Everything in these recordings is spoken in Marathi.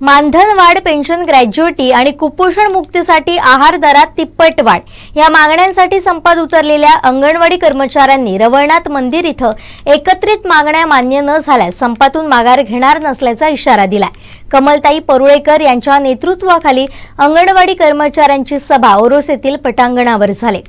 मानधनवाढ पेन्शन ग्रॅज्युएटी आणि कुपोषण मुक्तीसाठी आहार दरात तिप्पट वाढ. या मागण्यांसाठी संपात उतरलेल्या अंगणवाडी कर्मचाऱ्यांनी रवळनाथ मंदिर इथं एकत्रित मागण्या मान्य न झाल्यास संपातून माघार घेणार नसल्याचा इशारा दिलाय. कमलताई परुळेकर यांच्या नेतृत्वाखाली अंगणवाडी कर्मचाऱ्यांची सभा ओरोस येथील पटांगणावर झाली.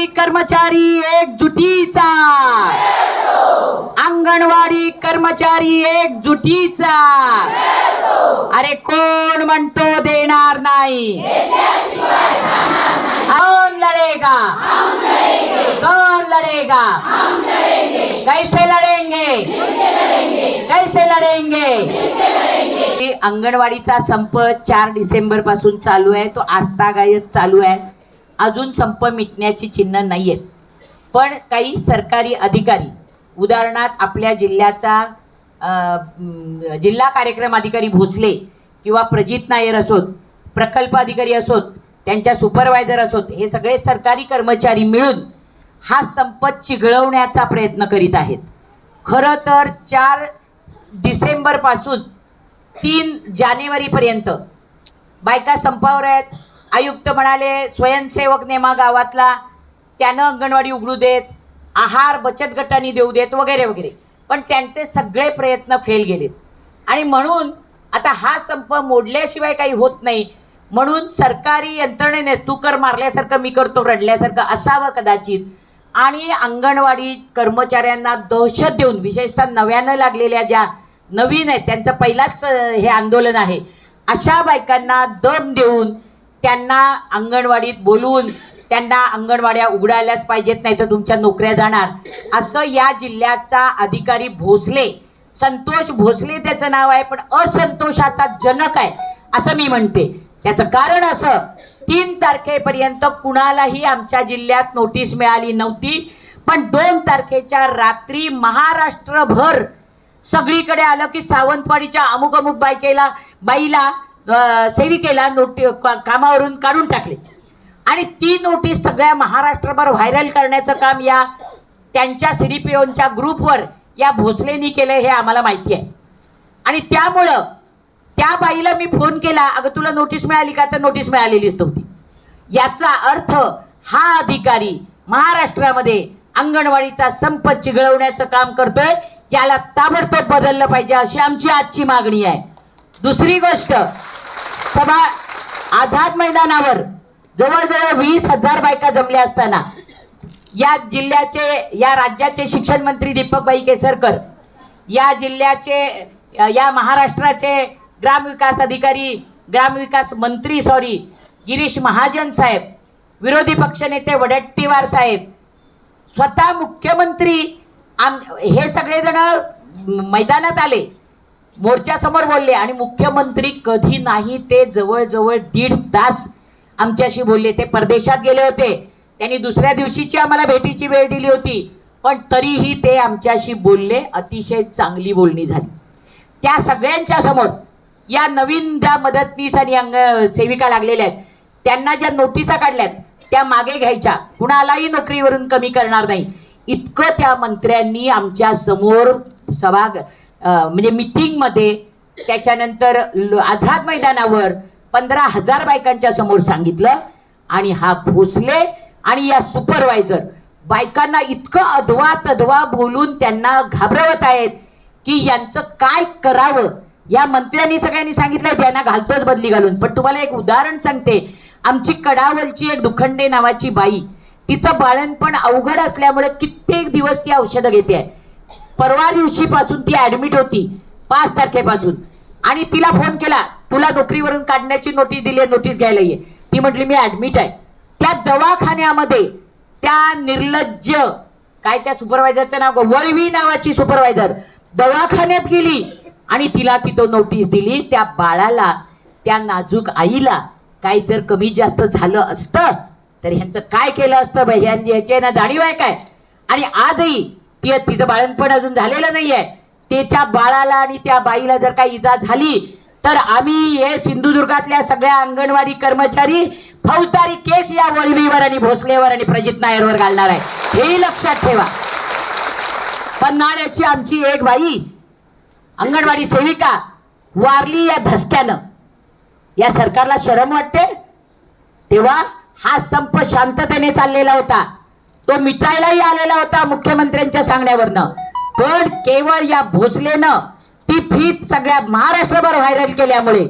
अंगणवाडी कर्मचारी एकजुटीचा. अंगणवाडी कर्मचारी एकजुटीचा. अरे कोण म्हणतो देणार नाही? कौन लढेगा? कौन लढेगा? कैसे लढेंगे? कैसे लढेंगे? अंगणवाडीचा संप चार डिसेंबरपासून चालू आहे. तो आस्थागायत चालू आहे. अजून संप मिटण्याची चिन्ह नाही आहेत पण काही सरकारी अधिकारी उदाहरणार्थ आपल्या जिल्ह्याचा जिल्हा कार्यक्रम अधिकारी भोसले किंवा प्रजित नायर असोत प्रकल्प अधिकारी असोत त्यांच्या सुपरवायझर असोत हे सगळे सरकारी कर्मचारी मिळून हा संप चिघळवण्याचा प्रयत्न करीत आहेत. खरं तर चार डिसेंबरपासून तीन जानेवारीपर्यंत बायका संपावर आहेत आयुक्त म्हणाले स्वयंसेवक नेमा गावातला त्यानं अंगणवाडी उघडू देत आहार बचत गटांनी देऊ देत वगैरे वगैरे. पण त्यांचे सगळे प्रयत्न फेल गेलेत. आणि म्हणून आता हा संप मोडल्याशिवाय काही होत नाही. म्हणून सरकारी यंत्रणेने तू कर मारल्यासारखं मी करतो रडल्यासारखं असावं कदाचित. आणि अंगणवाडी कर्मचाऱ्यांना दहशत देऊन विशेषतः नव्यानं लागलेल्या ज्या नवीन आहेत त्यांचं पहिलाच हे आंदोलन आहे. अशा बायकांना दम देऊन त्यांना अंगणवाडीत बोलून त्यांना अंगणवाड्या उघडायलाच पाहिजेत नाही तर तुमच्या नोकऱ्या जाणार. असं या जिल्ह्याचा अधिकारी भोसले संतोष भोसले त्याचं नाव आहे पण असंतोषाचा जनक आहे असं मी म्हणते. त्याचं कारण असं तीन तारखेपर्यंत कुणालाही आमच्या जिल्ह्यात नोटीस मिळाली नव्हती पण दोन तारखेच्या रात्री महाराष्ट्रभर सगळीकडे आलं की सावंतवाडीच्या अमुक अमुक बायकेला बाईला सेविकेला नोटी कामावरून काढून टाकले. आणि ती नोटीस सगळ्या महाराष्ट्रभर व्हायरल करण्याचं काम या त्यांच्या सिरिपिओनच्या ग्रुपवर या भोसलेनी केलं हे आम्हाला माहिती आहे. आणि त्यामुळं त्या बाईला मी फोन केला अगं तुला नोटीस मिळाली का? तर नोटीस मिळालेलीच नव्हती. याचा अर्थ हा अधिकारी महाराष्ट्रामध्ये अंगणवाडीचा संप चिघळवण्याचं काम करतोय याला ताबडतोब बदललं पाहिजे अशी आमची आजची मागणी आहे. दुसरी गोष्ट सभा आझाद मैदानावर जवळजवळ वीस हजार बायका जमल्या असताना या जिल्ह्याचे या राज्याचे शिक्षण मंत्री दीपकबाई केसरकर या जिल्ह्याचे या महाराष्ट्राचे ग्रामविकास अधिकारी ग्रामविकास मंत्री सॉरी गिरीश महाजन साहेब विरोधी पक्षनेते वडट्टीवार साहेब स्वतः मुख्यमंत्री आम हे सगळेजण मैदानात आले. मोर्चासमोर बोलले आणि मुख्यमंत्री कधी नाही ते जवळजवळ दीड तास आमच्याशी बोलले. ते परदेशात गेले होते. त्यांनी दुसऱ्या दिवशीची आम्हाला भेटीची वेळ दिली होती. पण तरीही ते आमच्याशी बोलले. अतिशय चांगली बोलणी झाली. त्या सगळ्यांच्या समोर या नवीन ज्या मदतनीस आणि अंग सेविका लागलेल्या आहेत त्यांना ज्या नोटिसा काढल्यात त्या मागे घ्यायच्या. कुणालाही नोकरीवरून कमी करणार नाही. इतकं त्या मंत्र्यांनी आमच्यासमोर सभा म्हणजे मिटिंगमध्ये त्याच्यानंतर आझाद मैदानावर पंधरा हजार बायकांच्या समोर सांगितलं आणि हा भोसले आणि या सुपरवायझर बायकांना इतकं अधवा तधवा बोलून त्यांना घाबरवत आहेत की यांचं काय करावं? या मंत्र्यांनी सगळ्यांनी सांगितलंय त्यांना घालतोच बदली घालून. पण तुम्हाला एक उदाहरण सांगते. आमची कडावलची एक दुखंडे नावाची बाई तिचं बाळणपण अवघड असल्यामुळे कित्येक दिवस ती औषधं घेते आहे. परवा दिवशीपासून ती ऍडमिट होती पाच तारखेपासून. आणि तिला फोन केला तुला नोकरीवरून काढण्याची नोटीस दिली आहे नोटीस घ्यायला ये. ती म्हटली मी ऍडमिट आहे. त्या दवाखान्यामध्ये त्या निर्लज्ज काय त्या सुपरवायझरचं नाव वळवी नावाची सुपरवायझर दवाखान्यात गेली आणि तिला तिथं नोटीस दिली त्या बाळाला त्या नाजूक आईला काही जर कमी जास्त झालं असतं तर ह्यांचं काय केलं असतं बाई ह्यां- ह्याची ना जाणीव आहे काय? आणि आजही ती तिचं बाळणपण अजून झालेलं नाहीये. त्याच्या बाळाला आणि त्या बाईला जर काही इजा झाली तर आम्ही हे सिंधुदुर्गातल्या सगळ्या अंगणवाडी कर्मचारी फौजदारी केस या वळवीवर आणि भोसलेवर आणि प्रजित नायरवर घालणार आहे. हे लक्षात ठेवा. पन्हाळ्याची आमची एक बाई अंगणवाडी सेविका वारली या धसक्यानं. या सरकारला शरम वाटते? तेव्हा हा संप शांततेने चाललेला होता. तो मिटायलाही आलेला होता मुख्यमंत्र्यांच्या सांगण्यावरनं. पण केवळ या भोसलेनं ती फीत सगळ्या महाराष्ट्रभर व्हायरल केल्यामुळे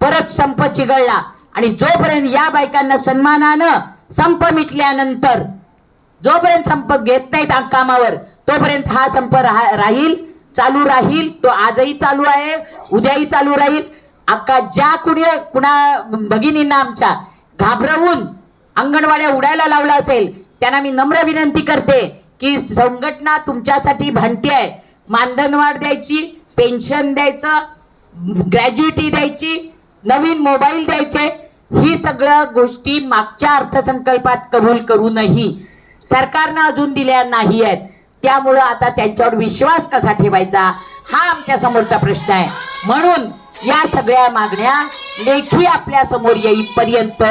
परत संप चिघळला. आणि जोपर्यंत या बायकांना सन्मानानं संप मिटल्यानंतर जोपर्यंत संप घेत नाहीत कामावर तोपर्यंत हा संप राहील चालू राहील तो आजही चालू आहे उद्याही चालू राहील. अक्का ज्या कुणी कुणा भगिनींना आमच्या घाबरवून अंगणवाड्या उडायला लावला असेल त्यांना मी नम्र विनंती करते की संघटना तुमच्यासाठी भांडती आहे. मानधनवाढ द्यायची पेन्शन द्यायचं ग्रॅज्युएटी द्यायची नवीन मोबाईल द्यायचे. ही सगळ्या गोष्टी मागच्या अर्थसंकल्पात कबूल करूनही सरकारनं अजून दिल्या नाही आहेत. त्यामुळं आता त्यांच्यावर विश्वास कसा ठेवायचा? हा आमच्या समोरचा प्रश्न आहे. म्हणून या सगळ्या मागण्या लेखी आपल्यासमोर येईपर्यंत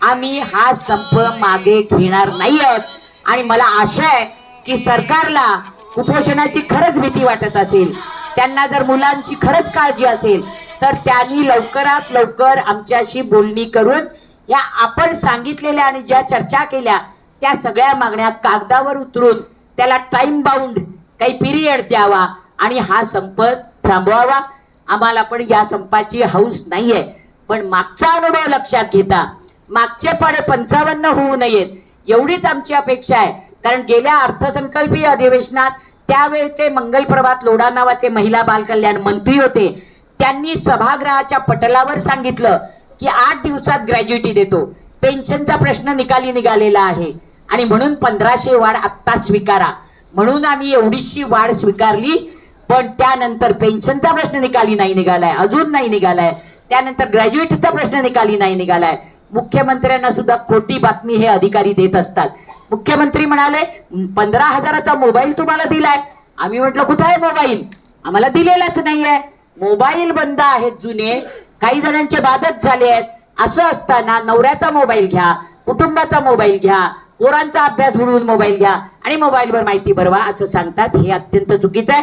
आम्ही हा संप मागे घेणार नाही आहोत आणि मला आशा आहे की सरकारला कुपोषणाची खरंच भीती वाटत असेल. त्यांना जर मुलांची खरंच काळजी असेल तर त्यांनी लवकरात लवकर आमच्याशी बोलणी करून या आपण सांगितलेल्या आणि ज्या चर्चा केल्या त्या सगळ्या मागण्या कागदावर उतरून त्याला टाइम बाउंड काही पिरियड द्यावा आणि हा संप थांबवावा. आम्हाला पण या संपाची हौस नाहीये. पण मागचा अनुभव लक्षात घेता मागचे पाडे पंचावन्न होऊ नयेत. एवढीच आमची अपेक्षा आहे. कारण गेल्या अर्थसंकल्पीय अधिवेशनात त्यावेळचे मंगलप्रभात लोढा नावाचे महिला बालकल्याण मंत्री होते. त्यांनी सभागृहाच्या पटलावर सांगितलं की आठ दिवसात ग्रॅज्युएटी देतो. पेन्शनचा प्रश्न निकाली निघालेला आहे. आणि म्हणून पंधराशे वाढ आत्ता स्वीकारा. म्हणून आम्ही एवढीशी वाढ स्वीकारली पण त्यानंतर पेन्शनचा प्रश्न निकाली नाही निघालाय. अजून नाही निघालाय. त्यानंतर ग्रॅज्युएटचा प्रश्न निकाली नाही निघालाय. मुख्यमंत्र्यांना सुद्धा खोटी बातमी हे अधिकारी देत असतात. मुख्यमंत्री म्हणाले पंधरा हजाराचा मोबाईल तुम्हाला दिलाय. आम्ही म्हटलं कुठं आहे मोबाईल? आम्हाला दिलेलाच नाहीये. मोबाईल बंद आहेत जुने. काही जणांचे बाधच झाले आहेत. असं असताना नवऱ्याचा मोबाईल घ्या कुटुंबाचा मोबाईल घ्या पोरांचा अभ्यास बुडवून मोबाईल घ्या आणि मोबाईलवर माहिती भरवा असं सांगतात. हे अत्यंत चुकीचं आहे.